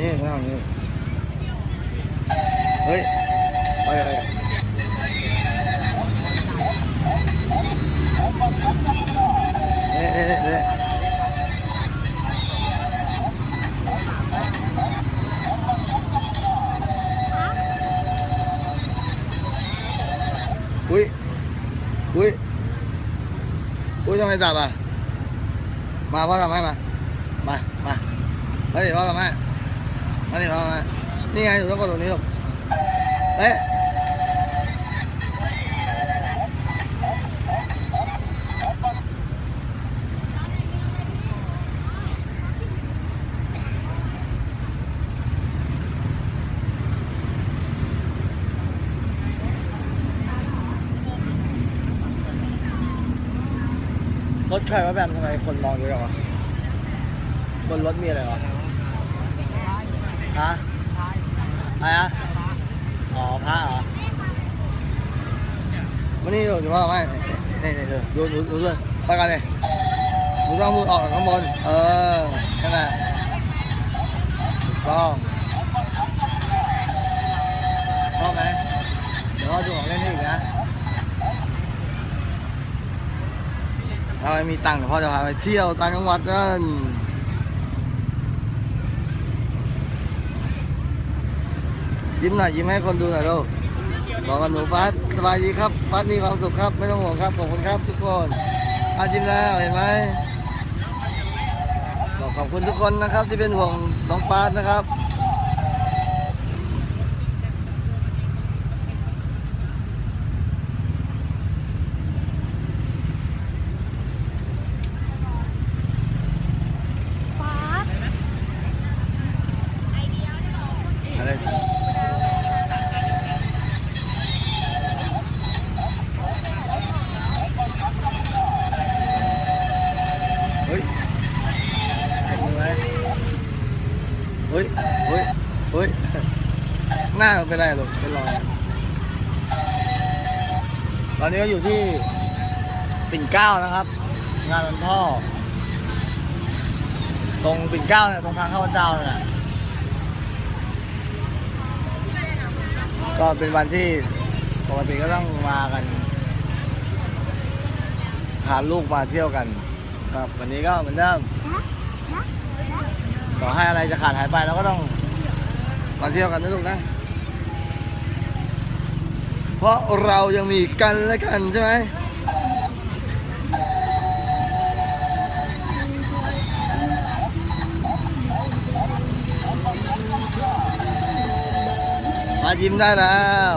นี่ไม่เอานี่เฮ้ยไปไปเอ๊ะเอ๊ะเอ๊ะอุ้ยอุ้ยอุ้ยทำไมจับอะมามามามามาดิพ่อมานี่ไงหนูต้องกดตรงนี้ลูกเอ๊ะรถใครวะแบบทำไมคนมองเยอะวะบนรถมีอะไรวะ ฮะอะไรนะอ๋อพระเหรอมานี่ดูดูว่าไม่นี่นี่ดูดูดูดูด้วยไปกันเลยดูต้องมือออกข้างบนเออนั่นแหละถูกต้องชอบไหมเดี๋ยวดูของเล่นให้อีกนะถ้าไม่มีตังค์เดี๋ยวพ่อจะพาไปเที่ยวต่างจังหวัดกัน ยิ้มหน่อยยิ้มให้คนดูหน่อยลูกบอกกับหนูฟัดสบายดีครับฟัดมีความสุขครับไม่ต้องห่วงครับขอบคุณครับทุกคนอาจิ้มแล้วเห็นไหมบอกขอบคุณทุกคนนะครับที่เป็นห่วงน้องฟาดนะครับ นี้ก็อยู่ที่ปิ่นเก้านะครับ งานวันพ่อ ตรงปิ่นเก้าเนี่ยตรงทางเข้าวัดดาวเนี่ยก็เป็นวันที่ปกติก็ต้องมากันพาลูกมาเที่ยวกัน ครับ วันนี้ก็เหมือนเดิมต่อให้อะไรจะขาดหายไปเราก็ต้องมาเที่ยวกันนะลูกนะ เพราะเรายังมีกันและกันใช่ไหมมายิ้มได้แล้ว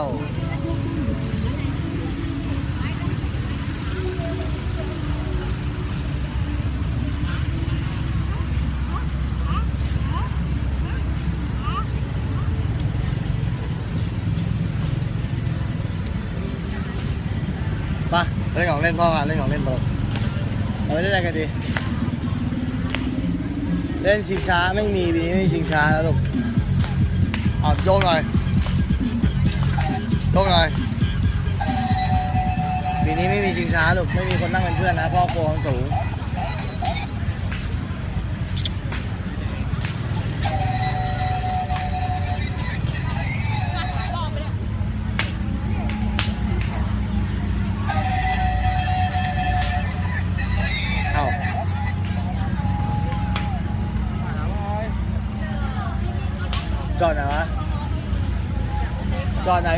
ปะเล่นของเล่นพ่อมาเล่นของเล่นพ่อเราไปเล่นอะไรกันดี เล่นชิงช้าไม่มีปีนี้ไม่มีชิงช้าแล้วลูกเอาโยกหน่อยโยกหน่อยปีนี้ไม่มีชิงช้าลูกไม่มีคนนั่งเป็นเพื่อนนะพ่อกลัวควาสูง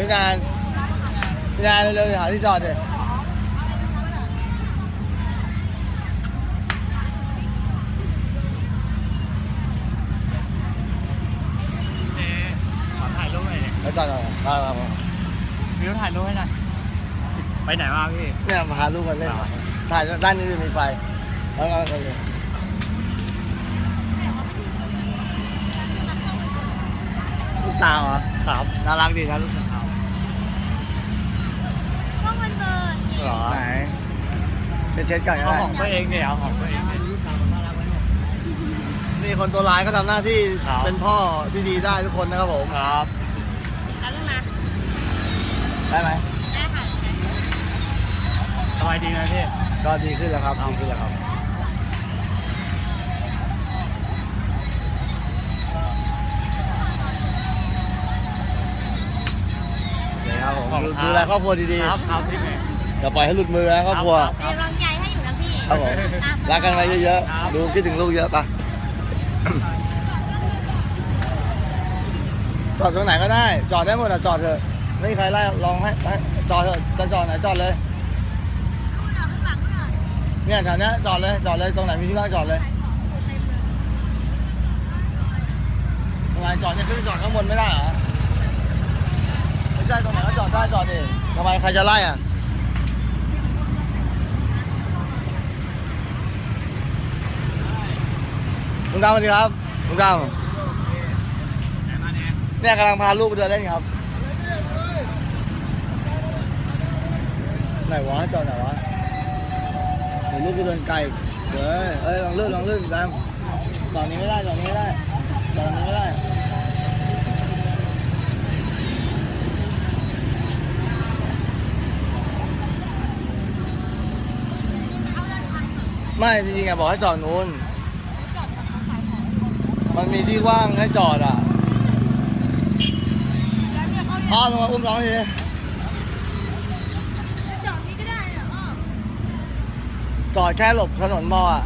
พี่นานพี่นานเร็วๆหาที่จอดดิเอ๊ะขอถ่ายรูปหน่อยดิแล้วจอดหน่อยมามามาวิวถ่ายรูปให้หน่อยไปไหนมาพี่ เนี่ยมาหาลูกกันเล่นถ่ายด้านนี้จะมีไฟแล้วก็กันเลยลูกสาวเหรอครับน่ารักดีนะลูกสาว หรอไหนไปเช็ดก่อนก็เอาได้ของตัวเองเนี่ยเอาของตัวเองนี่คนตัวร้ายก็ทำหน้าที่เป็นพ่อที่ดีได้ทุกคนนะครับผม ครับ เอาเรื่นะได้ไหม ได้ค่ะสบายดีนะพี่ ก็ดีขึ้นแล้วครับดีขึ้นแล้วครับดูแลครอบครัวดีครับครับพี่เม อย่าปล่อยให้หลุดมือนะครอบครัว เป็นกำลังใจให้อยู่นะพี่ครับผมรักกันไว้เยอะครับๆดูคิดถึงลูกเยอะปะจอดตรงไหนก็ได้ จอดได้หมดอะจอดเถอะ ไม่มีใครไล่ลองให้ให้จอดเถอะจะจอดไหนจอดเลยนู่นน่ะข้างหลังนู่นน่ะเนี่ยแถวเนี้ยจอดเลยจอดเลยตรงไหนมีที่ว่างจอดเลยตรงไหนจอดเนี่ยขึ้นไปจอดข้างบนไม่ได้เหรอไม่ใช่ตรงไหนก็จอดได้จอดดิทำไมใครจะไล่อะ ลุงดาวสวัสดีครับลุงดาวเนี่ยกำลังพาลูกเดินเล่นครับ ไหนวะจอดไหนวะเดี๋ยวลูกไปเดินไกลเดี๋ยวเอ้ยลองลื่นลองลื่นดามจอดนี้ไม่ได้จอดนี้ไม่ได้จอดนี้ไม่ได้ไม่จริงๆอะบอกให้จอดนู้น มันมีที่ว่างให้จอดอะอ้อลงมาอุ้มน้องทีจอดนี่ก็ได้อะอ้อจอดแค่หลบถนนมออะ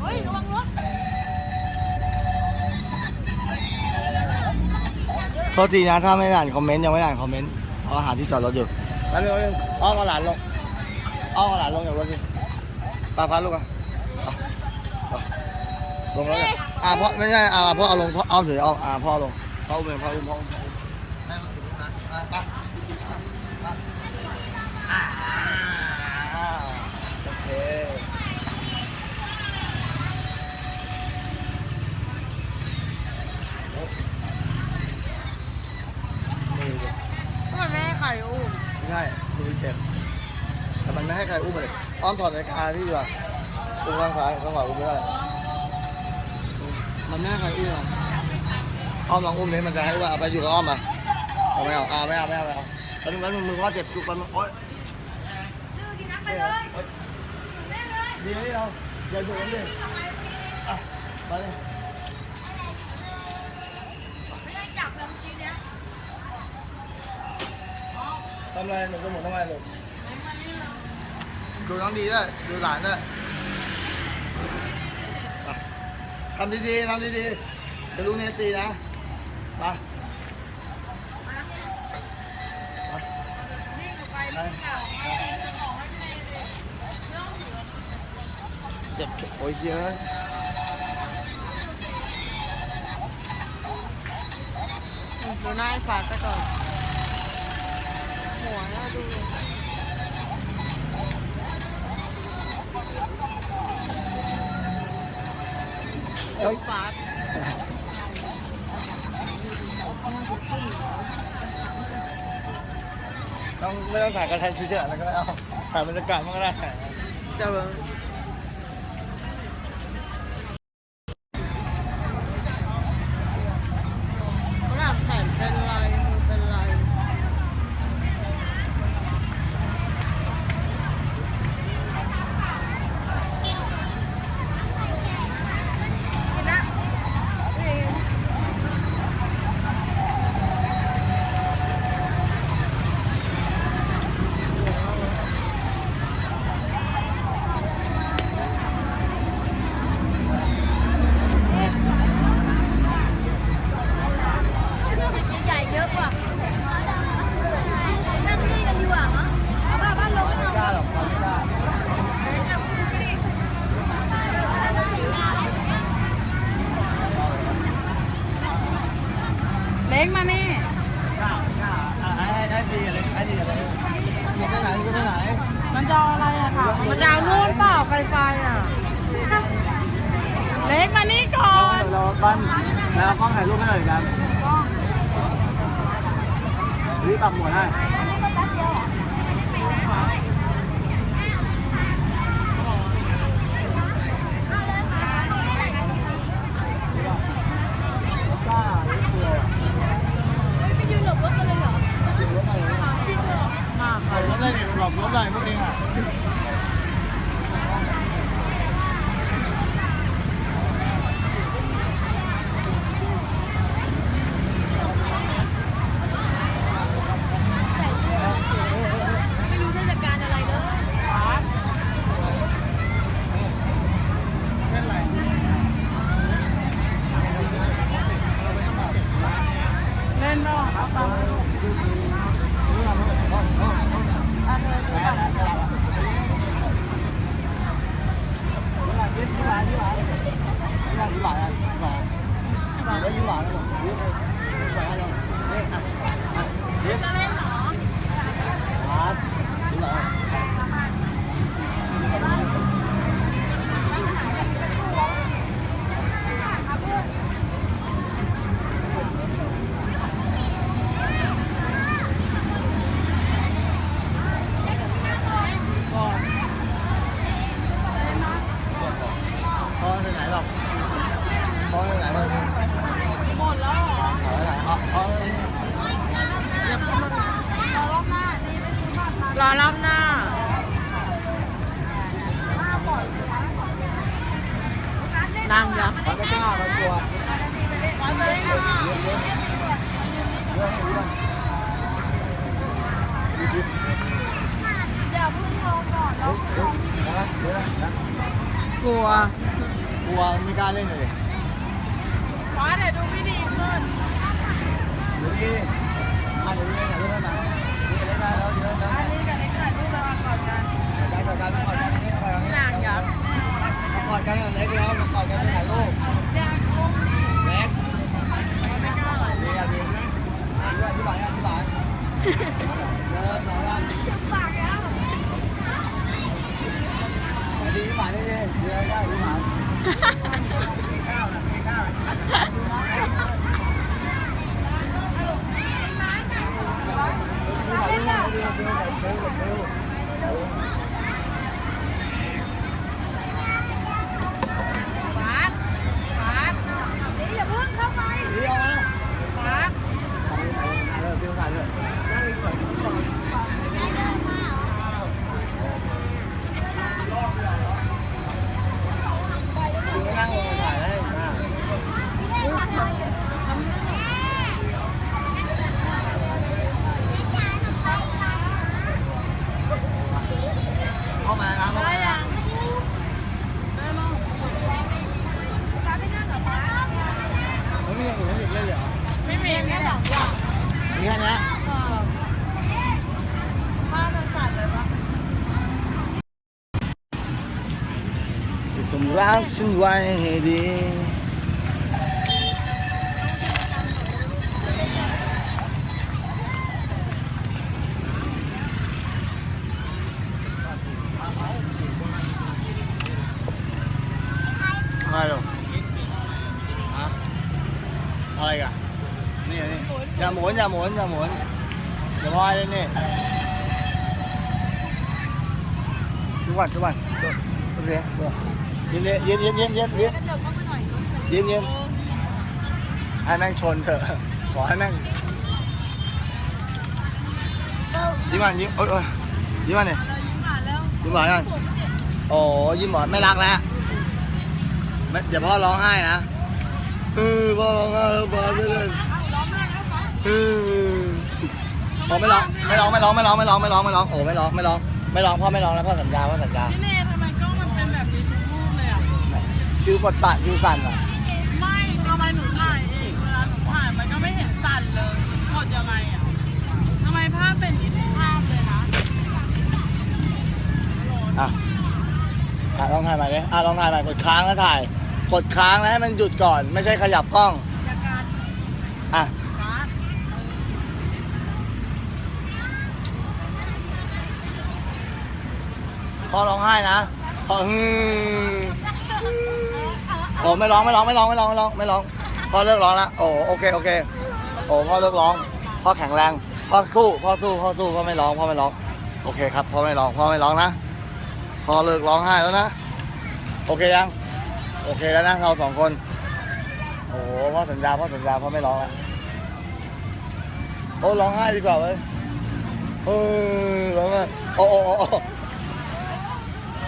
เฮ้ยระวังรถโทษทีนะถ้าไม่อ่านคอมเมนต์ยังไม่อ่านคอมเมนต์เพราะหาที่จอดรถอยู่แล้วเร็วเร็วอ้อมเอาหลานลงอ้อมเอาหลานลงจากรถสิ ปาพัดลูกอะเอาเอาลงรถเลยอ่าพ่อไม่ใช่อ่าพ่อเอาลงพ่อเอาถือเอาอ่าพ่อลงพ่ออุ้มเองพ่ออุ้มพ่ออุ้มพ่ออุ้มแม่มาถือนะอะไปไปอ่าโอเคนี่เลยทำไมไม่ให้ใครอุ้มไม่ใช่ดูเจ็บแต่มันไม่ให้ใครอุ้มเลย อ้อมถอดในคาที่ดีกว่าอุ้มข้างซ้ายข้างขวาอุ้มไม่ได้มันไม่ให้ใครอุ้มอะอ้อมลองอุ้มนี้มันจะให้ว่าเอาไปอยู่กับอ้อมอะเอาไม่เอาอ่าไม่เอาไม่เอาไม่เอาแล้วมึงแล้วมึงว่าเจ็บจุกไปมึงโอ๊ยดื้อดีนะไปเลยโอ๊ยแม่เลยดีนี่เราอย่าดุกันดิอะไปเลยไม่ได้จับเลยจริงๆเนี่ยทำอะไรหนูจะหมดทำไมลูก ดูน้องดีด้วยดูหลานด้วยทำดีๆทำดีๆจะรู้เนตีนะไปนี่หนูไปลูกเก่ามาตีจะบอกให้แม่เลยน้องอยู่เจ็บโอ้ยเยอะดูหน้าฝาดไปก่อนหัวน่าดูเอ้ย ฝาดต้องไม่ต้องถ่ายกระชันชิดอะไรก็ได้เอาถ่ายบรรยากาศมันก็ได้เจอเขาหลับแขนเป็นไรมือเป็นไร ใหญ่เยอะกว่า นั่งนี่กันดีกว่ามั้งเอาบ้าบ้านลง ไม่กล้าหรอกไม่กล้า เล็กมานี่ กล้ากล้าอะให้ให้ให้ดีกันเลยให้ดี กันเลยมีที่ไหนมีที่ไหนมันจะเอาอะไรอะค่ะ มันจะเอานู่นเปล่าไฟไฟอะเล็กมานี่ก่อนเราบ้านแล้วกล้องถ่ายรูปให้หน่อยกันรีบปรับหมวดให้กล้าหรือเปล่า ไปยืนหลบรถกันเลยเหรอ มากใครรถได้หลบรถได้พวกเองอะ ไปไหนหรอกมองไปไหนวะหมดแล้วเหรอเอาไปไหนเอาเอาเอารอบหน้านี่ไม่รู้ว่าทางรอรอบหน้า หน้าบ่อยอยู่นะร้านเล่นดังเหรอ มันไม่กล้ามันกลัวร้านเล่นเหรอเรื่องนี้มันอย่าเพิ่งลงก่อนแล้วลงที่ดี เยอะนะ กลัวัวไม่กล้าเล่นเลยฟ้าแต่ดูไม่ดีขึ้นเดี๋ยวนี้มาเดี๋ยวนี้เล่นกันเล่นกันแล้วเยอะแล้วอันนี้กับเล็กถ่ายรูปแล้วก่อนกันการจัดการก่อนกันนี่หลังยับก่อนกันเล็กแล้วก่อนกันถ่ายรูป รักฉันไว้ให้ดี ย็นเย็นเยรถจะเย็นเย็นให้แม่งชนเถอะขอให้แม่งยิ้มหวานยิ้มเอ้ยเอ้ยยิ้มหวานเนยยิ้มหวานยังโอ้ยิ้มหวานไม่รักแล้วเดี๋ยวพ่อร้องไห้นะเออพ่อร้องไห้แล้วพ่อไม่เล่นเออพ่อไม่ร้องไม่ร้องไม่ร้องไม่ร้องไม่ร้องไม่ร้องไม่ร้องโอ้ไม่ร้องไม่ร้องไม่ร้องพ่อไม่ร้องแล้วพ่อสัญญาพ่อสัญญา ฟิวกดสั่นฟิวสั่นเหรอไม่ทำไมหนูถ่ายเองเวลาหนูถ่ายมันก็ไม่เห็นสั่นเลยกดยังไงอะทำไมภาพเป็นอย่านภาพเลยนะอะถ่ายลองถ่ายใหม่เลยอะลองถ่ายใหม่กดค้างแล้วถ่าย กดค้างแล้วให้มันหยุดก่อน ไม่ใช่ขยับกล้องอะพ่อร้องไห้นะพ่อฮึ โอ้ไม่ร้องไม่ร้องไม่ร้องไม่ร้องไม่ร้องไม่ร้องพ่อเลิกร้องละโอ้โอเคโอเคโอ้พ่อเลิกร้องพ่อแข็งแรงพ่อสู้พ่อสู้พ่อสู้พ่อไม่ร้องพ่อไม่ร้องโอเคครับพ่อไม่ร้องพ่อไม่ร้องนะพ่อเลิกร้องไห้แล้วนะโอเคยังโอเคแล้วนะเราสองคนโอ้พ่อสัญญาพ่อสัญญาพ่อไม่ร้องละโอ้ร้องไห้ดีกว่าเว้ยเออร้องไห้โอ้โอ้โอ้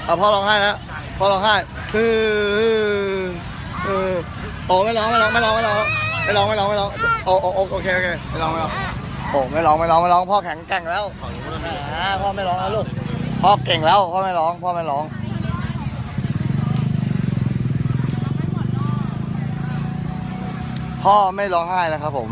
เอาพ่อร้องไห้นะพ่อร้องไห้เออ โอ้ไม่ร้องไม่ร้องไม่ร้องไม่ร้องไม่ร้องไม่ร้องไม่ร้องโอ้โอ้โอเคโอเคไม่ร้องไม่ร้องโอ้ไม่ร้องไม่ร้องไม่ร้องพ่อแข็งแกร่งแล้วพ่อไม่ร้องแล้วลูกพ่อเก่งแล้วพ่อไม่ร้องพ่อไม่ร้องพ่อไม่ร้องไห้นะครับผม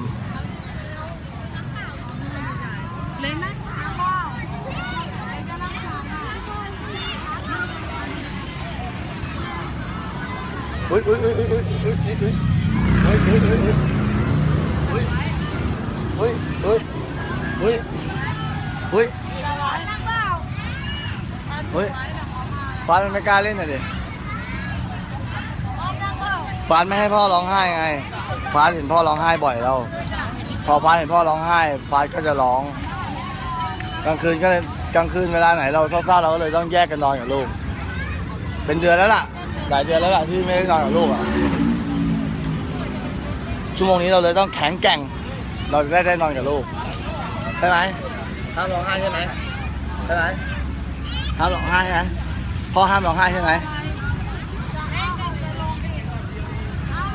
เฮ้ยเฮ้ยเฮ้ยเฮ้ยเฮ้ยเฮ้ยเฮ้ยเฮ้ยเฮ้ยเฮ้ยเฮ้ยเฮ้ยเฮ้ยเฮ้ยเฮ้ยมันไม่กล้าเล่นน่ะดิฟานไม่ให้พ่อร้องไห้ไงฟานเห็นพ่อร้องไห้บ่อยแล้ว พอฟานเห็นพ่อร้องไห้ฟานก็จะร้อง กลางคืนก็กลางคืนเวลาไหนเราเศร้าๆเราก็เลยต้องแยกกันนอนกับลูก เป็นเดือนแล้วล่ะ หลายเดือนแล้วล่ะที่ไม่ได้นอนกับลูกอะชั่วโมงนี้เราเลยต้องแข็งแกร่ง เราจะได้ได้นอนกับลูกใช่ไหมห้ามร้องไห้ใช่ไหมใช่ไหมห้ามร้องไห้ใช่ไหมพ่อห้ามร้องไห้ใช่ไหม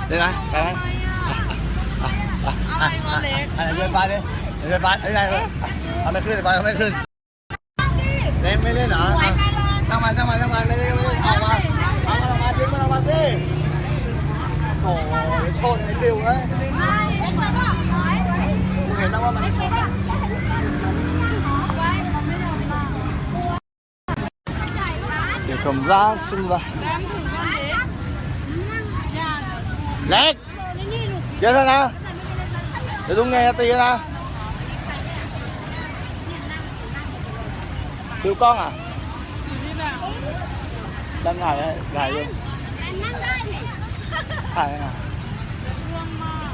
ได้ไหมไปไหมอะไรวะเล็กอะไรเดินไปดิเดินไปไอ้ไหนเอาไม่ขึ้นไปเอาไม่ขึ้นเล็กไม่เล่นเหรอช่างมันช่างมันช่างมันไม่เล่น สิโอ้ยชนไอ้ฟิวเอ้ยเห็นแล้วว่ามันเดี๋ยวผมล้างซึ่งวะเล็กเดี๋ยวนะเดี๋ยวลุงไงตีนะคิวกล้องอะดังไหน้าเนี่เลย ห้ถ่ายเลยถ่ายให้หน่อยเรื่องมาก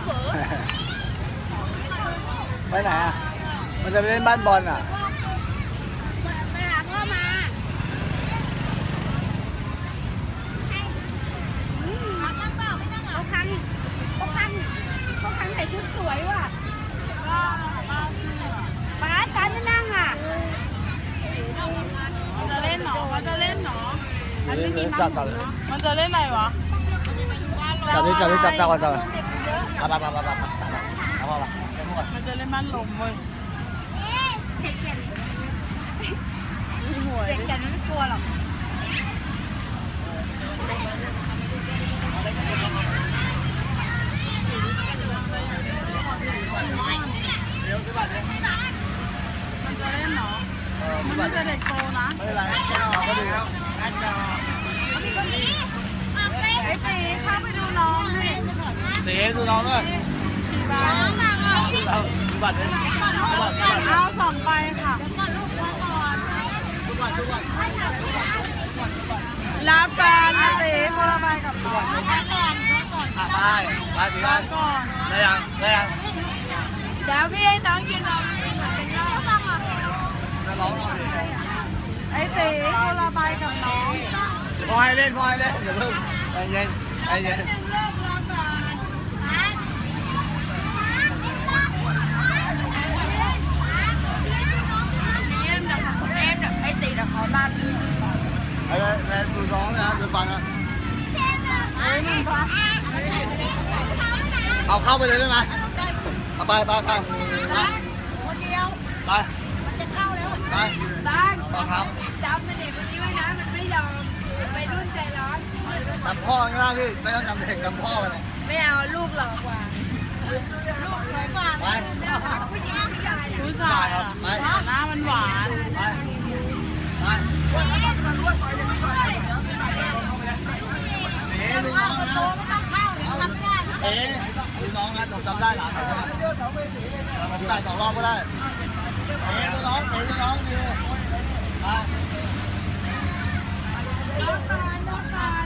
ไปไหนอะ มันจะไปเล่นบ้านบอลอะ ไปหาพ่อมาเอาตั้งเปล่าไม่ตั้งเหรอคังเขาคังเขาคังใส่ชุดสวยว่ะก็ป้าเชื่อป้าจานไม่นั่งอะมันจะเล่นหนอมันจะเล่นหนอ เดี๋ยวเดี๋ยวจับจับมันจะเล่นอะไรวะจับดิจับดิจับจับก่อนจับก่อนเอาไปไปไปไปไปเอาไปไปไปหมดมันจะเล่นบ้านลมเว้ยนี่หวยเด็กดิแกนไม่กลัวหรอก เดี๋ยวซื้อบัตรดิ มันจะเล่นหนอ เออ มั ซื้ น อบั ไม่ ตร จะเด็กโตนะ ไม่เป็นไรเราก็ดูแล้วแอดจอ ไอ้ตีเข้าไปดูน้องดิ เต๋ดูน้องด้วยกี่บาทเอาซื้อบัตรดิซื้อบัตรซื้อบัตรซื้อบัตรเอาสองใบค่ะซื้อบัตรซื้อบัตรรับการไอ้ตีคนละใบกับน้องอะไปไปสิครัรับบก่อนได้ยังได้ยังเดี๋ยวพี่ให้น้องกินนมจะร้องหน่อยดิไอ้ตีคนละใบกับน้องพอให้เล่นพอให้เล่นอย่าเพิ่งใจเย็นใจเย็น ไอ้ตีนะเขาลั่น ไอ้แม่ดูน้องนะดูฟังนะ เฮ้ยมึงปะ เอาเข้าไปเลยได้ไหมเอาไปไปไปคนเดียวไปมันจะเข้าแล้วไปบ้านต่อครับจำเป็นเด็กคนนี้ไว้นะมันไม่ยอมไปรุ่นใจร้อนจำพ่อข้างล่างพี่ไม่ต้องจำเด็กจำพ่อไปเลยไม่เอาลูกหล่อกว่าลูกสวยกว่าไปผู้หญิงผู้ชายผู้ชายไปหน้ามันหวานไปไปเอ๋ดูน้องนะโตไม่ต้องเข้าเดี๋ยว ทำไม่ได้นะเอ๋ดูน้องนะผมจำได้หลานผมนะผมจ่ายสองรอบก็ได้ เอ๋ดูน้องเอ๋ดูน้องดีไปน้องก่อนน้องก่อน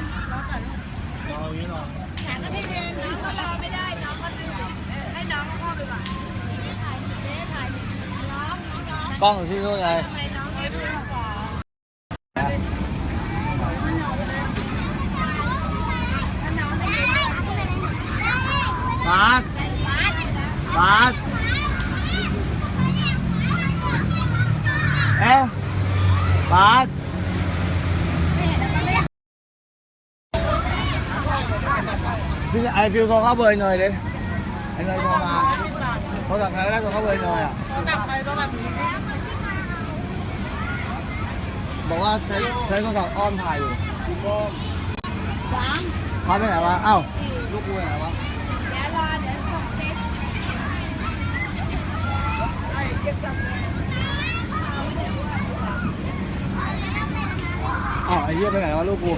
รออย่างนี้หน่อแต่ก็ที่เรียนน้องก็รอไม่ได้น้องก็ให้น้องเขาเข้าไปก่อนเจ๊ถ่ายเจ๊ถ่ายน้องน้องน้องกล้องอยู่ที่นู่นไงทำไมน้องไม่ดื้อบาสบาสเอ๊ะบาสพี่ไอฟิวโท รเข้าเบอร์หน่อยดิไอ้หน่อยโทรมาโทรศัพท์ใครก็ได้โทรเข้าเบอร์หน่อยอะกลับไปแล้วแบบอกว่าใช้ใช้โทรศัพท์อ้อมถ่ายอยู่พาไปไหนวะ เอ้าลูกกูไปไหนวะอ๋อไอ้เหี้ยไปไหนวะลูกกู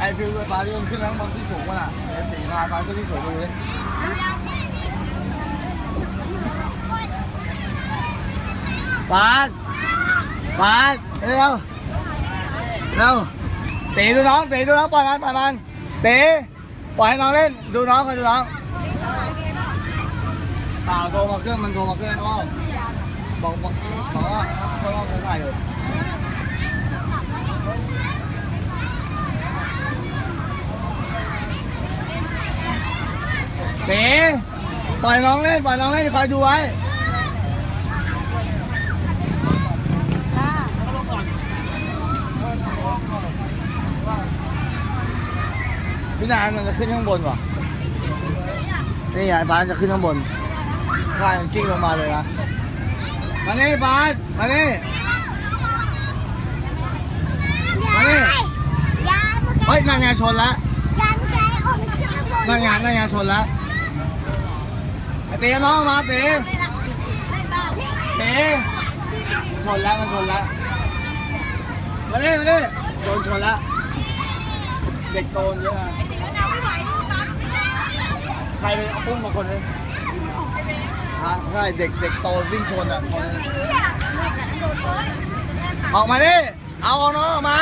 ไอ้ไอ้ฟิวฟ้าที่มันขึ้นข้างบนที่สูงมันอะไอ้ตีพาฟ้าขึ้นที่สูงไปเลยฟ้าฟ้าเร็วเร็วตีดูน้องตีดูน้องปล่อยมันปล่อยมันตีปล่อยให้น้องเล่นดูน้องคอยดูน้องเปล่าโทรมาเครื่องมันโทรมาเครื่องอ้อมบอกบอกบอกว่าเขาเอาเครื่องถ่ายอยู่ เต๋ปล่อยน้องเล่นปล่อยน้องเล่นคอยดูไว้พี่นายมันจะขึ้นข้างบนวะนี่ไงฟ้าจะขึ้นข้างบนใช่มันกิ้งลงมาเลยนะมานี่ฟ้ามานี่มานี่ยาเมื่เฮ้ยนายงชนแล้วนใจอมชื่อคนนั่งงานนั่งงานชนแล้ว เต๋น้องมาเต๋เล่นบ้าเต๋มันชนแล้วมันชนแล้วมาดิมาดิโดนชนแล้วเด็กโตนเยอะใครไปเอาปุ้มมาคนนึงฮะใช่เด็กเด็กโตวิ่งชนอะชนออกมาดิเอาเอาน้องออกมา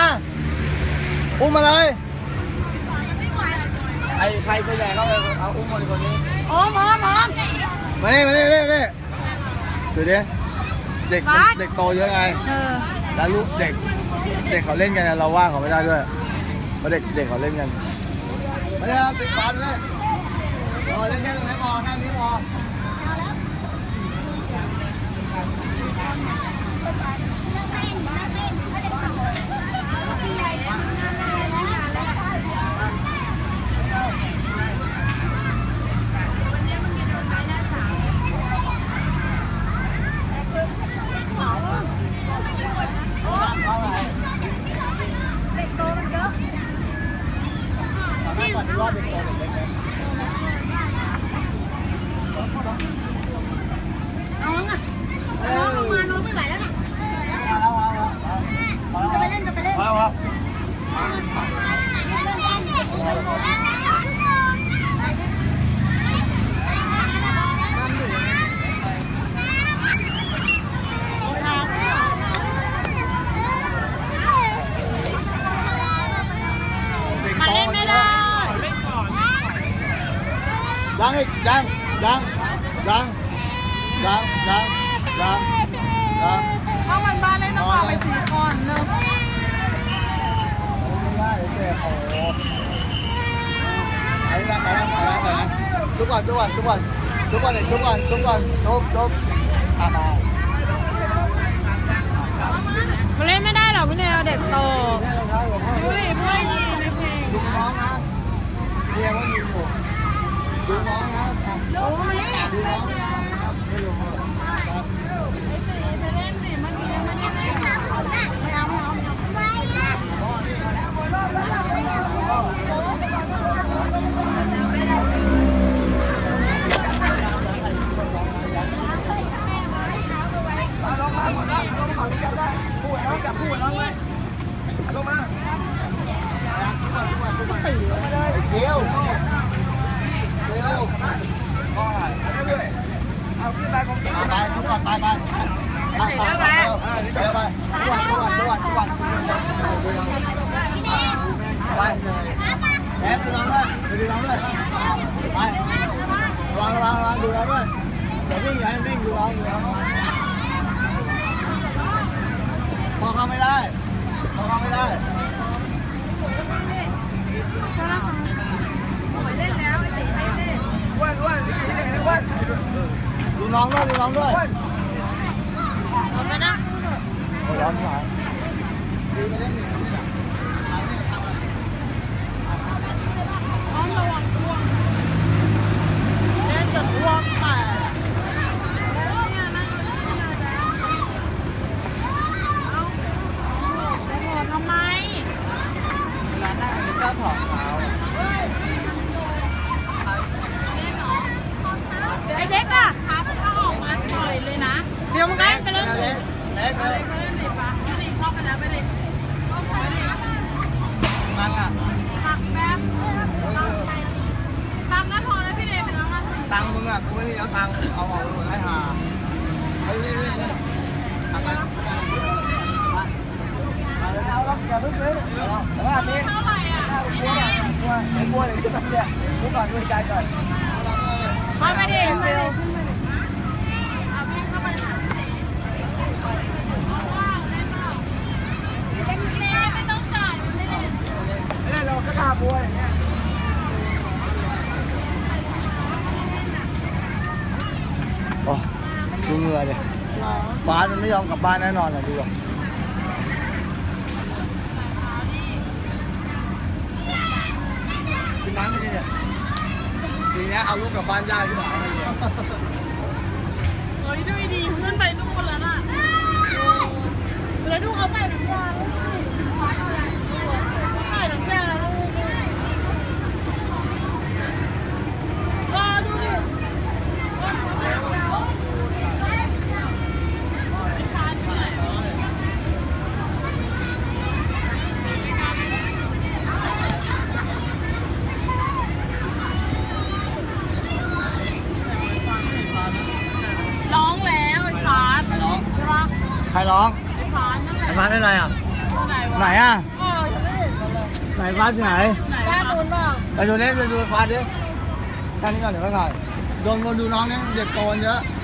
อุ้มมาเลย ครตัวใหญ่เขาเลยเอาอุ้มคนคนนี้โอ้มอมอมานี่มานี่มานี่มานี่ดูดิเด็กมันบาส เด็กโตเยอะไงเออ แล้วลูกเด็ก เด็กเขาเล่นกันนะเราว่าเขาไม่ได้ด้วยเพราะเด็กเด็กเขาเล่นกันมาเลยครับติดบาสเลยพอเล่นแค่ตรงนี้พอแค่นี้พอ love it. งระวังระวังดูน้องด้วยอย่าวิ่งอย่าวิ่งดูน้องดูน้องพอเข้าไม่ได้พอเข้าไม่ได้เล่นแล้วไอ้ตีไม่เล่นดูน้องด้วยดูน้องด้วยเอาไปนะโอ้ร้อนหลายดีไปเล่นหนึ่งนี่แหละทำนี่ทำอะไร พร้อมระวังตัวเล่นจนอ้วกแตกเนี่ยนั่งอยู่นี่นะจ๊ะเอาไปหมดทำไม ร้านหน้าอันนี้ก็ถอดเท้า ไอเด็กอะพาเขาออกมาปล่อยเลยนะ เดี๋ยวมึงก็ไปเล่น เล็กเล็ก ไป เล เลย ยไปเล่นดิปะไปดิเข้าไปแล้วไปดิเข้าไปดิ มันอะ ผักแป๊บตังค์ก็พอแล้วพี่เดย์ไปแล้วอะ ตังค์มึง อะกูไม่มีเอาตังค์เอาออกไปให้หาเฮ้ยนี่นี่นี่ตังค์ไปเอาแล้วอย่าเพิ่งซื้อแล้วอันนี้เท่าไหร่อะไอ้บัวเลยที่มันเนี่ยกูก่อนดูใจก่อนเข้าไปดิเบลเอาวิ่งเข้าไปหาพี่เดย์ว้าวเล่นเปล่าเล่นเล่นไม่ต้องจ่ายมันไม่เล่น เนี่ยเราก็ทาบัวอย่างเงี้ยโอ้ดูเหงื่อเลยฟ้ามัน ไม่ยอมกลับบ้านแน่นอนอะดูอะกินน้ำไม่ดีเนี่ยทีเนี้ยเอาลูกกลับบ้านยากที่ไหนอะไรเงี้ยเฮ้ยดูดีขึ้นไปนู่นแล้วน่ะแล้วดูเขาใส่น้ำยาใส่น้ำยาแล้ว ร้องไอ้ฟ้านั่นแหละไอ้ฟ้าเป็นไรอะ ไหนไหนวะอะอ๋อฉันไม่เห็นมันเลยไหนฟ้าที่ไหนไหนด้านนู้นบ้างไปดูเนี้ไปดูฟ้าดิแค่นี้ก่อนเดี๋ยวก็ถ่ายโดนคนดูน้องเนี่ยเด็กโตกันเยอะไ